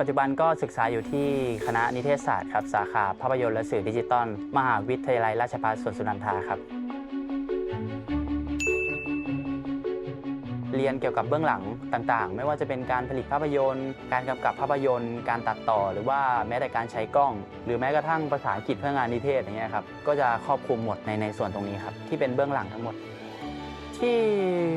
ปัจจุบันก็ศึกษาอยู่ที่คณะนิเทศศาสตร์ครับสาขาภาพยนตร์และสื่อดิจิตอลมหาวิทยาลัยราชภัฏสวนสุนันทาครับ เรียนเกี่ยวกับเบื้องหลังต่างๆ ไม่ว่าจะเป็นการผลิตภาพยนตร์ การกำกับภาพยนตร์ การตัดต่อ หรือว่าแม้แต่การใช้กล้อง หรือแม้กระทั่งภาษาอังกฤษเพื่องานนิเทศอย่างเงี้ยครับก็จะครอบคลุมหมดในในส่วนตรงนี้ครับที่เป็นเบื้องหลังทั้งหมด ที่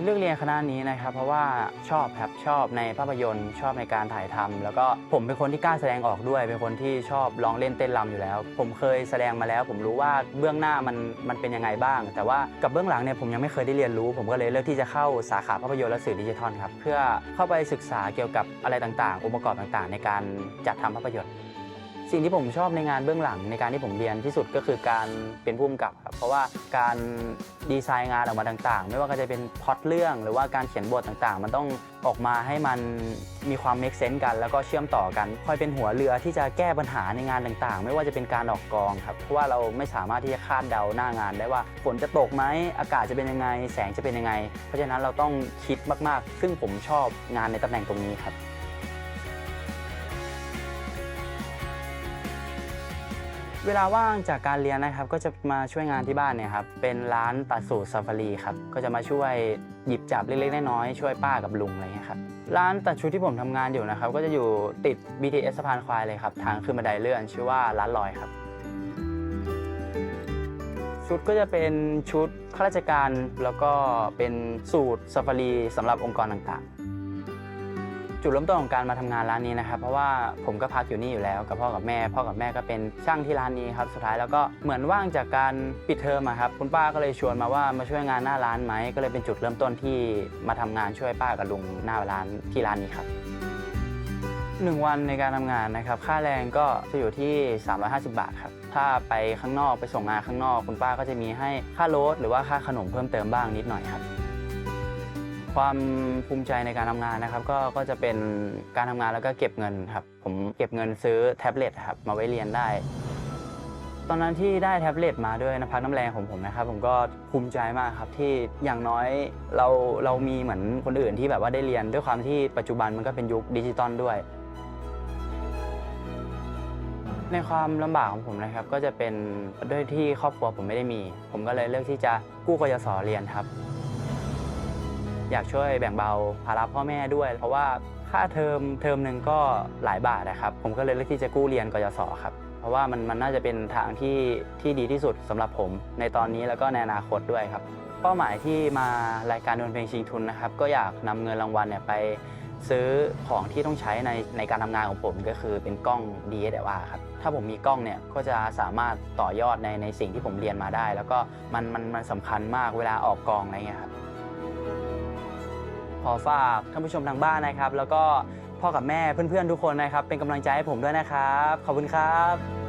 เลือกเรียนคณะนี้นะครับ เพราะว่าชอบครับชอบในภาพยนตร์ ชอบในการถ่ายทำแล้วก็ผมเป็นคนที่กล้าแสดงออกด้วย เป็นคนที่ชอบร้องเล่นเต้นรำอยู่แล้ว ผมเคยแสดงมาแล้ว ผมรู้ว่าเบื้องหน้ามันมันเป็นยังไงบ้าง แต่ว่ากับเบื้องหลังเนี่ยผมยังไม่เคยได้เรียนรู้ ผมก็เลยเลือกที่จะเข้าสาขาภาพยนตร์และสื่อดิจิทัลครับเพื่อเข้าไปศึกษาเกี่ยวกับอะไรต่างๆองค์ประกอบต่างๆ ในการจัดทำภาพยนตร์ สิ่งที่ผมชอบในงานเบื้องหลังในการที่ผมเรียนที่สุดก็คือการเป็นผู้กำกับครับเพราะว่าการดีไซน์งานออกมาต่างๆ ไม่ว่าก็จะเป็นพล็อตเรื่องหรือว่าการเขียนบทต่างๆ มันต้องออกมาให้มันมีความ make sense กัน แล้วก็เชื่อมต่อกัน คอยเป็นหัวเรือที่จะแก้ปัญหาในงานต่างๆ ไม่ว่าจะเป็นการออกกองครับเพราะว่าเราไม่สามารถที่จะคาดเดาหน้างานได้ว่าฝนจะตกไหมอากาศจะเป็นยังไง แสงจะเป็นยังไง เพราะฉะนั้นเราต้องคิดมากๆ ซึ่งผมชอบงานในตำแหน่งตรงนี้ครับ เวลาว่างจากการเรียนนะครับ ก็จะมาช่วยงานที่บ้านเนี่ยครับ เป็นร้านตัดสูตรซาฟารีครับ ก็จะมาช่วยหยิบจับเล็กๆน้อยๆช่วยป้ากับลุงอะไรเงี้ยครับ ร้านตัดชุดที่ผมทำงานอยู่นะครับ ก็จะอยู่ติด BTS สะพานควายเลยครับ ทางขึ้นบันไดเลื่อน ชื่อว่าร้านลอยครับ ชุดก็จะเป็นชุดข้าราชการแล้วก็เป็นสูตรซาฟารีสำหรับองค์กรต่างๆ จุดเริ่มต้นของการมาทำงานร้านนี้นะครับ เพราะว่าผมก็พักอยู่นี่อยู่แล้วกับพ่อกับแม่ พ่อกับแม่ก็เป็นช่างที่ร้านนี้ครับสุดท้ายแล้วก็เหมือนว่างจากการปิดเทอมครับคุณป้าก็เลยชวนมาว่ามาช่วยงานหน้าร้านไหมก็เลยเป็นจุดเริ่มต้นที่มาทำงานช่วยป้ากับลุงหน้าร้านที่ร้านนี้ครับหนึ่งวันในการทำงานนะครับ ค่าแรงก็จะอยู่ที่ 350 บาทครับ ถ้าไปข้างนอกไปส่งงานข้างนอก คุณป้าก็จะมีให้ค่ารถหรือว่าค่าขนมเพิ่มเติมบ้างนิดหน่อยครับ ความภูมิใจในการทำงานนะครับ ก็ก็จะเป็นการทำงานแล้วก็เก็บเงินครับ ผมเก็บเงินซื้อแท็บเล็ตครับมาไว้เรียนได้ ตอนนั้นที่ได้แท็บเล็ตมาด้วยน้ำพักน้ำแรงของผมนะครับผมก็ภูมิใจมากครับที่อย่างน้อยเราเรามีเหมือนคนอื่นที่แบบว่าได้เรียนด้วยความที่ปัจจุบันมันก็เป็นยุคดิจิตอลด้วย ในความลำบากของผมนะครับ ก็จะเป็นด้วยที่ครอบครัวผมไม่ได้มี ผมก็เลยเลือกที่จะกู้กยศเรียนครับ อยากช่วยแบ่งเบาภาระพ่อแม่ด้วย เพราะว่าค่าเทอมเทอมหนึ่งก็หลายบาทนะครับ ผมก็เลยเลือกที่จะกู้เรียนกยศครับเพราะว่ามันมันน่าจะเป็นทางที่ที่ดีที่สุดสำหรับผม ในตอนนี้แล้วก็ในอนาคตด้วยครับ เป้าหมายที่มารายการดวลเพลงชิงทุนนะครับ ก็อยากนำเงินรางวัลเนี่ยไปซื้อของที่ต้องใช้ในในการทำงานของผมก็คือเป็นกล้อง DSLR ครับ ถ้าผมมีกล้องเนี่ยก็จะสามารถต่อยอดในในสิ่งที่ผมเรียนมาได้ แล้วก็มันมันมันสำคัญมากเวลาออกกองอะไรเงี้ยครับ ขอฝากท่านผู้ชมทางบ้านนะครับ แล้วก็พ่อกับแม่เพื่อนๆทุกคนนะครับ เป็นกำลังใจให้ผมด้วยนะครับ ขอบคุณครับ